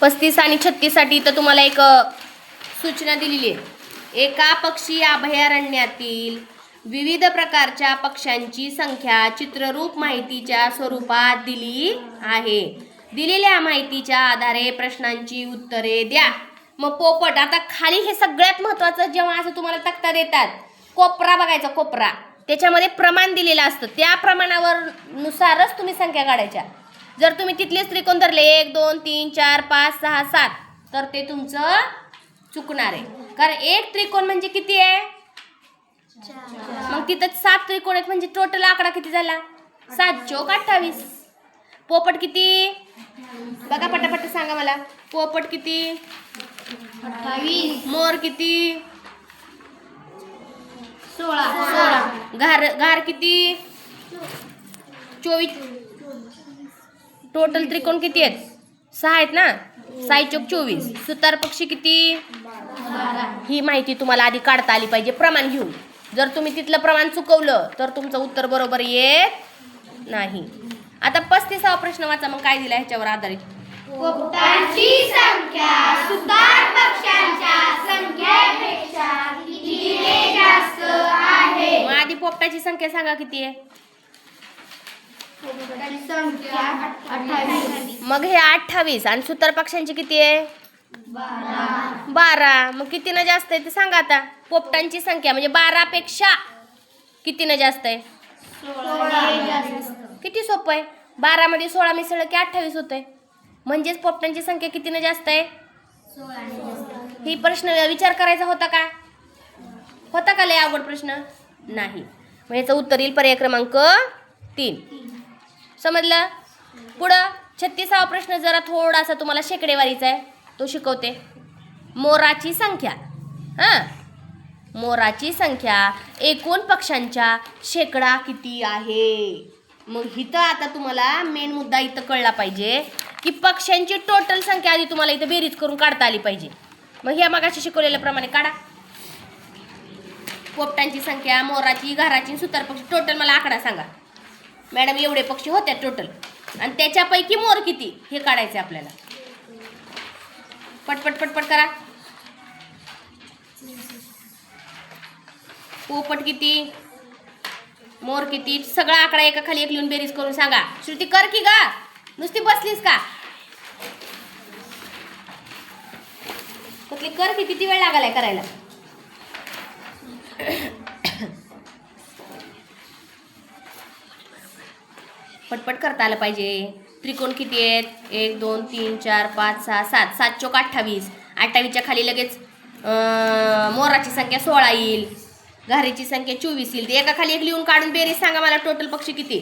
पस्तीस आणि छत्तीससाठी तर तुम्हाला एक सूचना दिलेली आहे. एका पक्षी अभयारण्यातील विविध प्रकारच्या पक्ष्यांची संख्या चित्ररूप माहितीच्या स्वरूपात दिली आहे. दिलेल्या माहितीच्या आधारे प्रश्नांची उत्तरे द्या. मग पोपट आता खाली हे सगळ्यात महत्त्वाचं जेव्हा असं तुम्हाला तक्ता देतात कोपरा बघायचा कोपरा. त्याच्यामध्ये प्रमाण दिलेलं असतं. त्या प्रमाणावर नुसारच तुम्ही संख्या काढायच्या. जर तुम्ही तिथलेच त्रिकोण धरले एक दोन तीन चार पाच सहा सात तर ते तुमचं चुकणार आहे. कारण एक त्रिकोण म्हणजे किती आहे? मग तिथं सात त्रिकोण आहेत म्हणजे टोटल आकडा किती झाला? सात चौक अठ्ठावीस. पोपट किती? बघा पटापट सांगा मला. पोपट किती? अठ्ठावीस. मोर किती? सोळा. सोळा. घार घार किती? चोवीस. टोटल त्रिकोण किती आहेत? सहा आहेत ना? सहा चौक चोवीस. सुतार पक्षी किती? ही माहिती तुम्हाला आधी काढता आली पाहिजे. प्रमाण घेऊन जर तुम्ही तिथलं प्रमाण चुकवलं तर तुमचं उत्तर बरोबर येत नाही. आता पस्तीसावा प्रश्न वाचा. मग काय दिला ह्याच्यावर आधारित? पोपटांची संख्या सुतार पक्ष्यांच्या संख्येपेक्षा कितीने जास्त आहे? मग आधी पोपटाची संख्या सांगा किती आहे? मग हे अठ्ठावीस. आणि सुतार पक्ष्यांची किती आहे? बारा. मग कितीनं जास्त आहे ते सांगा आता. पोपटांची संख्या म्हणजे बारापेक्षा कितीनं जास्त आहे? किती सोपं आहे? बारामध्ये सोळा मिसळलं की अठ्ठावीस होतंय? म्हणजेच पोपटांची संख्या कितीनं जास्त आहे? ही प्रश्न विचार करायचा होता का? होता का लय आवड प्रश्न? नाही. मग याचं उत्तर येईल पर्याय क्रमांक तीन. समजलं? पुढं छत्तीसावा प्रश्न जरा थोडासा तुम्हाला शेकडेवारीचा आहे. तो शिकवते. मोराची संख्या. हां? मोराची संख्या एकूण पक्ष्यांच्या शेकडा किती आहे? मग इथं आता तुम्हाला मेन मुद्दा इथं कळला पाहिजे की पक्ष्यांची टोटल संख्या आधी तुम्हाला इथं बेरीज करून काढता आली पाहिजे. मग ह्या मागाशी शिकवलेल्याप्रमाणे काढा. पोपटांची संख्या मोराची घराची सुतार पक्षी टोटल मला आकडा सांगा. मॅडम एवढे पक्षी होत्या टोटल आणि त्याच्यापैकी मोर किती? हे काढायचे आपल्याला. पटपट पटपट करा. पोपट किती? मोर किती? सगळा आकडा एका खाली एक लिहून बेरीज करून सांगा. श्रुती कर की गा? नुसती बसलीस का? कुठली कर की किती वेळ लागालाय करायला? पटपट करता आलं पाहिजे. त्रिकोण किती आहेत? एक दोन तीन चार पाच सहा सात. सात चौक अठ्ठावीस. अठ्ठावीसच्या खाली लगेच मोराची संख्या सोळा येईल. घारीची संख्या चोवीस येईल. ते एका खाली एक लिहून काढून बेरीज सांगा मला टोटल पक्षी किती?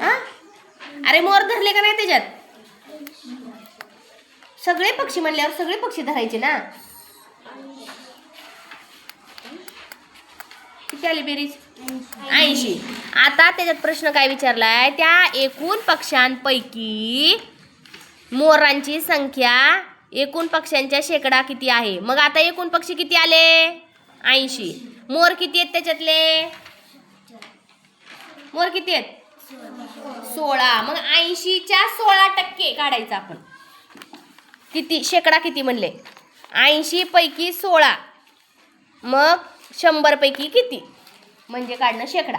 हा अरे मोर धरले का नाही त्याच्यात? सगळे पक्षी म्हणल्यावर सगळे पक्षी धरायचे ना? किती आली बेरीज? ऐंशी. आता त्याच्यात प्रश्न काय विचारलाय? त्या एकूण पक्ष्यांपैकी मोरांची संख्या एकूण पक्ष्यांच्या शेकडा किती आहे? मग आता एकूण पक्षी किती आले? ऐंशी. मोर किती आहेत त्याच्यातले? मोर किती आहेत? सोळा. मग ऐंशीच्या सोळा टक्के काढायचं आपण. किती? शेकडा किती म्हणले? ऐंशी पैकी सोळा. मग शंभर पैकी किती? म्हणजे काढणं शेकडा.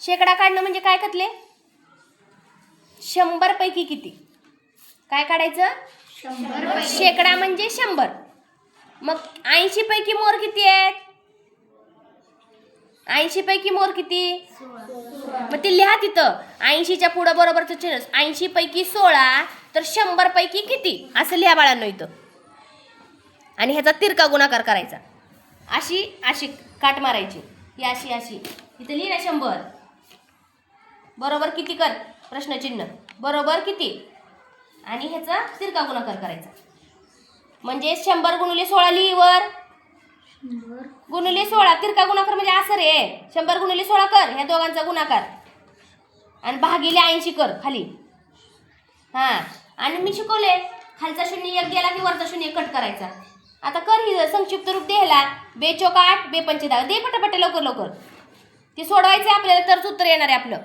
शेकडा काढणं म्हणजे काय कतले? शंभर पैकी किती? काय काढायचं? शेकडा म्हणजे शंभर. मग ऐंशी पैकी मोर किती आहेत? ऐंशी पैकी मोर किती? मग ते लिहा तिथं. ऐंशीच्या पुढं बरोबरचं चिन्ह ऐंशी पैकी सोळा तर शंभर पैकी किती? असं लिहा बाळांनो इथं. आणि ह्याचा तिरका गुणाकार करायचा. अशी अशी काट मारायची. ही अशी अशी इथं लिहि ना शंभर. बरोबर किती कर? प्रश्नचिन्ह. बरोबर किती? आणि ह्याचा तिरका गुणाकार करायचा. म्हणजे शंभर गुणुले सोळा लिहिवर. गुणुले सोळा. तिरका गुणाकार म्हणजे असं रे. शंभर गुणुले सोळा कर. ह्या दोघांचा गुणाकार. आणि भागिले ऐंशी कर खाली. हां. आणि मी शिकवले खालचा शून्य एक गेला की वरचा शून्य कट करायचा. आता कर ही संक्षिप्त रूप द्यायला. बे चौक आठ बेपंचे दहा दे पटापट लवकर लवकर. ते सोडवायचं आपल्याला तरच उत्तर येणार आहे आपलं.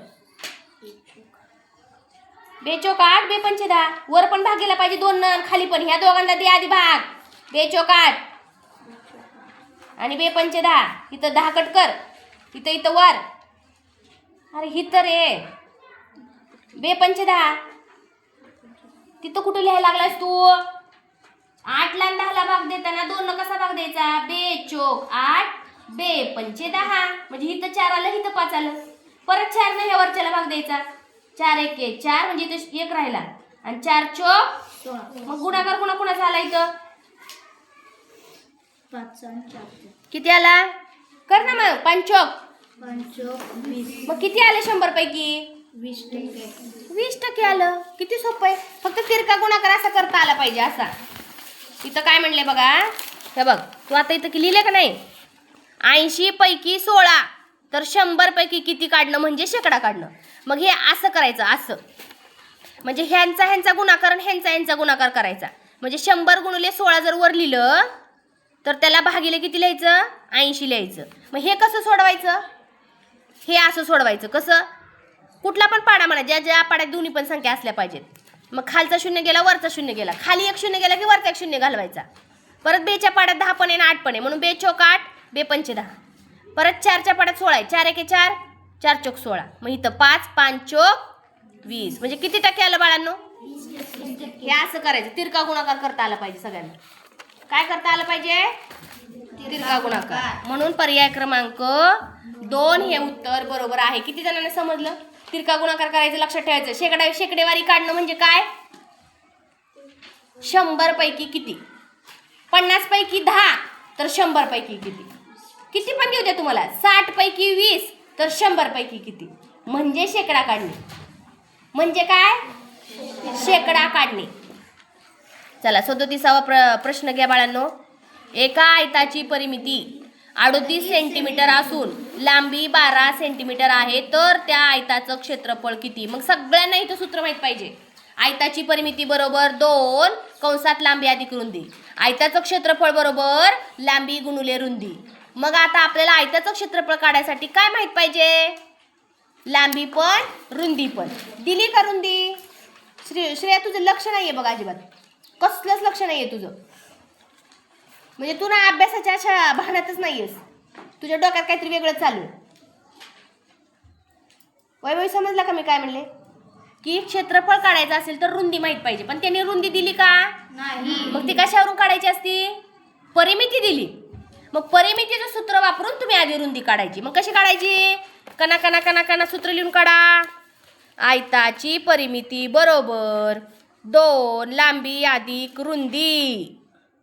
बेचोक आठ बेपंचे दहा वर पण भाग गेला पाहिजे दोन नन खाली पण. ह्या दोघांना दे आधी भाग. बेचोक आठ. आणि बेपंचे दहा इथं दहा कट कर. इथं इथं वर. अरे हिथं रे बे पंचे दहा तिथं कुठं लिहायला लागलास तू? आठला आणि दहाला भाग देताना दोन कसा भाग द्यायचा? बे चोक आठ बे पंचे दहा. म्हणजे इथं चार आलं इथं पाच आलं. परत चार नाही ह्या वरच्याला भाग द्यायचा. चार एक एक चार म्हणजे इथं एक राहिला. आणि चार चोक. मग गुणाकार कुणा कुणाचा आला इथं? पाच किती आला? कर ना मग पंचोक मग किती आले शंभर पैकी वीस टक्के. वीस टक्के आलं. किती सोपं आहे. फक्त तिरका गुणाकार असा करता आला पाहिजे असा. इथं काय म्हणले बघा? हे बघ तू आता इथं की लिहिलं का नाही? ऐंशी पैकी सोळा तर शंभर पैकी किती काढणं म्हणजे शेकडा काढणं. मग हे असं करायचं असं. म्हणजे ह्यांचा ह्यांचा गुणाकार आणि ह्यांचा ह्यांचा गुणाकार करायचा. म्हणजे शंभर गुणले सोळा जर वर लिहिलं तर त्याला भागीले किती लिहायचं? ऐंशी लिहायचं. मग हे कसं सोडवायचं? हे असं सोडवायचं. कसं? कुठला पण पाडा म्हणा ज्या ज्या पाड्यात दोन्ही पण संख्या असल्या पाहिजेत. मग खालचा शून्य गेला वरचा शून्य गेला. खाली एक शून्य गेला की वरचा एक शून्य घालवायचा. परत बेच्या पाड्यात दहा पण आहे आठ पण आहे. म्हणून बे चोक आठ बे पंचे दहा परत चारच्या पाड्यात सोळा आहे. चार एके चार चार चोक सोळा. मग इथं पाच पाच चोक वीस. म्हणजे किती टक्के आलं बाळांनो? हे असं करायचं. तिरका गुणाकार करता आला पाहिजे सगळ्यांना. काय करता आलं पाहिजे? तिरका गुणाकार. म्हणून पर्याय क्रमांक दोन हे उत्तर बरोबर आहे. किती जणांना समजलं? तिरका गुणाकार करायचं लक्षात ठेवायचं. शेकडा शेकडेवारी काढणं म्हणजे काय? शंभर पैकी किती? पन्नास पैकी दहा तर शंभर पैकी किती? किती पण देऊ द्या तुम्हाला. साठ पैकी वीस तर शंभर पैकी किती? म्हणजे शेकडा काढणे. म्हणजे काय? शेकडा काढणे. चला सदोतीसावा प्र प्रश्न घ्या बाळांनो. एका आयताची परिमिती. अडोतीस सेंटीमीटर असून लांबी बारा सेंटीमीटर आहे तर त्या आयताचं क्षेत्रफळ किती? मग सगळ्यांना इथं सूत्र माहीत पाहिजे. आयताची परिमिती बरोबर दोन कंसात लांबी अधिक रुंदी आयताचं क्षेत्रफळ बरोबर लांबी गुणुले रुंदी. मग आता आपल्याला आयताचं क्षेत्रफळ काढायसाठी काय माहीत पाहिजे? लांबी पण रुंदी पण. दिली का रुंदी? श्री श्रेया तुझं लक्ष नाही आहे बघा अजिबात. कसलंच लक्ष नाही आहे तुझं. म्हणजे तू ना अभ्यासाच्या अशा भानातच नाही आहेस तुझ्या डोक्यात काहीतरी वेगळं चालू वैभवी समजला का मी काय म्हणले? की क्षेत्रफळ काढायचं असेल तर रुंदी माहीत पाहिजे. पण त्यांनी रुंदी दिली का? नाही. मग ती कशावरून काढायची असती? परिमिती दिली. मग परिमितीचं सूत्र वापरून तुम्ही आधी रुंदी काढायची. मग कशी काढायची? कना कना कना कना सूत्र लिहून काढा. आयताची परिमिती बरोबर दोन लांबी अधिक रुंदी.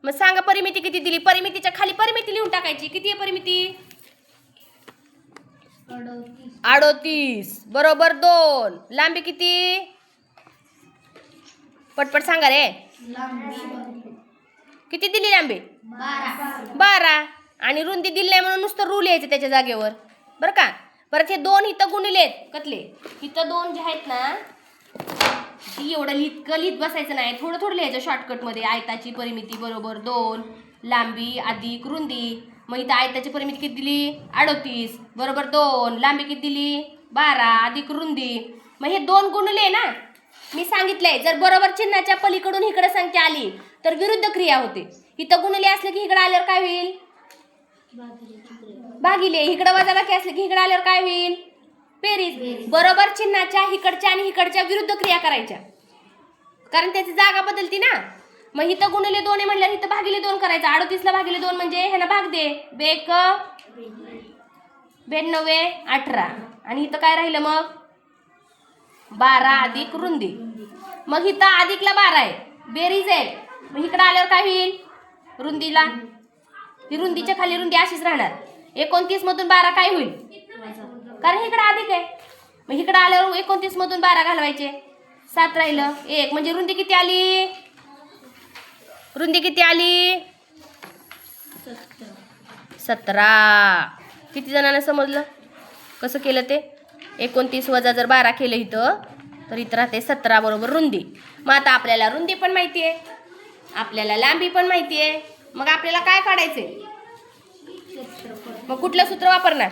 मग सांगा परिमिती किती दिली? परिमितीच्या खाली परिमिती लिहून टाकायची. किती आहे परिमिती? अडोतीस. बरोबर दोन. लांबी किती? पटपट सांगा रे. किती दिली लांबी? बारा. बारा आणि रुंदी दिली नाही म्हणून नुसतं रूल यायचं त्याच्या जागेवर. बरं का? परत हे दोन इथं गुणिलेत. कतले इथं दोन जे आहेत ना ती एवढं लिहित लिहित बसायचं नाही. थोडं थोडं लिहायचं शॉर्टकटमध्ये आयताची परिमिती बरोबर दोन लांबी अधिक रुंदी. मग इथं आयताची परिमिती किती दिली? अडतीस. बरोबर दोन लांबी किती दिली? बारा. अधिक रुंदी. मग हे दोन गुणले ना. मी सांगितलंय जर बरोबर चिन्हाच्या पलीकडून इकडे संख्या आली तर विरुद्ध क्रिया होते. इथं गुणले असले की इकडे आल्यावर काय होईल? भागिले. इकडं वजाबाकी असले की इकडे आल्यावर काय होईल? बेरीज बरोबर चिन्हाच्या इकडच्या आणि इकडच्या विरुद्ध क्रिया करायच्या. कारण त्याची जागा बदलती ना. मग इथं गुणले दोन आहे म्हणल्यावर इथं भागिले दोन करायचं. अडतीसला भागिले दोन म्हणजे ह्याला भाग दे. बेक ब्याण्णवे अठरा. आणि इथं काय राहिलं मग? बारा अधिक रुंदी. मग इथं अधिकला बारा आहे. बेरीज आहे. मग इकडं आल्यावर काय होईल? रुंदीला. ही रुंदीच्या खाली रुंदी अशीच राहणार. एकोणतीस मधून बारा काय होईल? कारण इकडं अधिक आहे. मग इकडं आल्यावर एकोणतीस मधून बारा घालवायचे. सात राहिलं. एक. म्हणजे रुंदी किती आली? रुंदी किती आली? सतरा. किती जणांना समजलं? कसं केलं ते? एकोणतीस वजा जर बारा केलं इथं तर इथं राहते सतरा बरोबर रुंदी. मग आता आपल्याला रुंदी पण माहिती आहे. आपल्याला लांबी पण माहिती आहे. मग आपल्याला काय काढायचंय? मग कुठलं सूत्र वापरणार?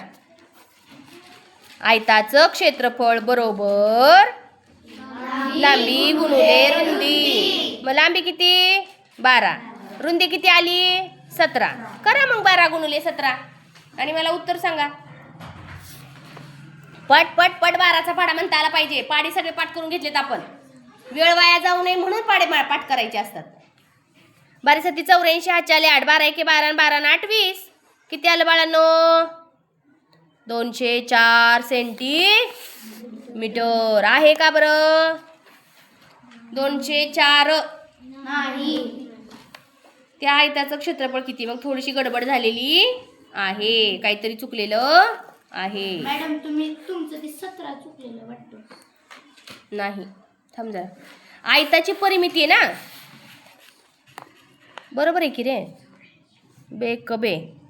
आयताचं क्षेत्रफळ बरोबर लांबी गुणुले रुंदी. मग लांबी किती? बारा. रुंदी किती आली? सतरा. करा मग बारा गुणुले सतरा. आणि मला उत्तर सांगा. पट पट पट बाराचा पाडा म्हणता आला पाहिजे. पाडे सगळे पाठ करून घेतलेत आपण. वेळ वाया जाऊ नये म्हणून पाडे पाठ करायचे असतात. बारासाठी चौऱ्याऐंशी हातचे आले आठ बारा एके बारा बारा आठ वीस. किती आलं बाळांनो? दोनशे चार सेंटी मीटर आहे का बरं? दोनशे चार. नाही. त्या आयताचं क्षेत्रफळ किती? मग थोडीशी गडबड झालेली आहे. काहीतरी चुकलेलं आहे. मॅडम तुम्ही तुमचं ते सतरा चुकलेलं वाटतं. नाही. थांब जरा. आयताची परिमिती आहे ना? बरोबर आहे की रे? बे क बे.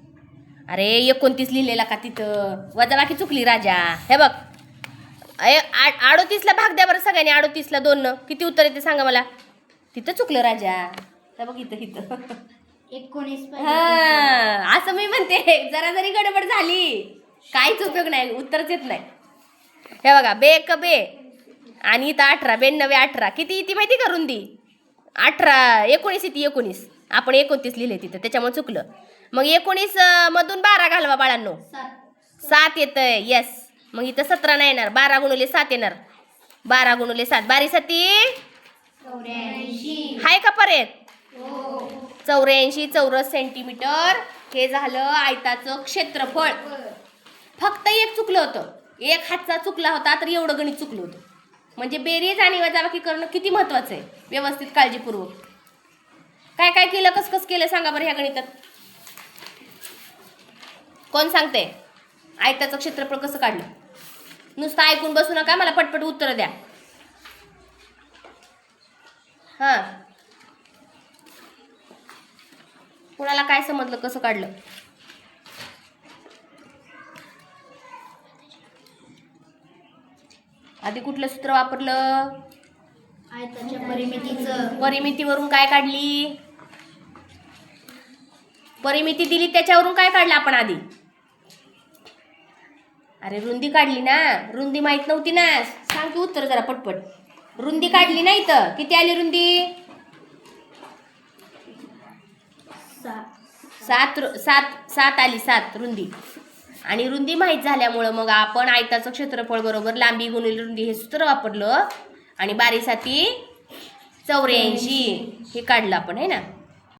अरे एकोणतीस लिहिलेला का तिथं? वजाबाकी चुकली राजा. हे बघ. अय आ- अडोतीसला भाग द्या बरं सगळ्यांनी. अडोतीसला दोन. किती उत्तर येते सांगा मला? तिथं चुकलं राजा. हे बघ इथं इथं. एकोणीस हा असं मी म्हणते. जरा जरी गडबड झाली काहीच उपयोग नाही. उत्तरच येत नाही. हे बघा बे क बे. आणि इथं अठरा. बेनव्वे अठरा. किती ती माहिती का रुंदी? अठरा. एकोणीस येते एकोणीस. आपण एकोणतीस लिहिले तिथं. त्याच्यामुळे चुकलं. मग एकोणीस मधून बारा घालवा बाळांनो. सात येतंय येस मग इथं सतरा नाही येणार बारा गुणुले सात येणार. बारा गुणुले सात. बारी सती? हाय का पर्यंत हो. चौऱ्याऐंशी चौरस सेंटीमीटर. हे झालं आयताचं क्षेत्रफळ. फक्त एक चुकलं होतं. एक हातचा चुकला होता तर एवढं गणित चुकलं होतं. म्हणजे बेरीज आणि वजाबाकी करणं किती महत्वाचं आहे? व्यवस्थित काळजीपूर्वक. काय काय केलं कस कस केलं सांगा बरं ह्या गणितात. कोण सांगते? आयताचं क्षेत्रफळ कसं काढलं? नुसतं ऐकून बसू नका मला पटपट उत्तर द्या. हां. कुणाला काय समजलं कसं काढलं? आधी कुठलं सूत्र वापरलं? परिमितीचं. परिमितीवरून काय काढली? परिमिती दिली त्याच्यावरून काय काढलं आपण आधी? अरे रुंदी काढली ना. रुंदी माहीत नव्हती ना. सांग की उत्तर जरा पटपट. रुंदी काढली ना इथं. किती आली रुंदी? सात सात रु- सात सात आली सात रुंदी. आणि रुंदी माहीत झाल्यामुळं मग आपण आयताचं क्षेत्रफळ बरोबर लांबी गुणिले रुंदी हे सूत्र वापरलं. आणि बारीसाठी चौऱ्याऐंशी. हे काढलं आपण आहे ना?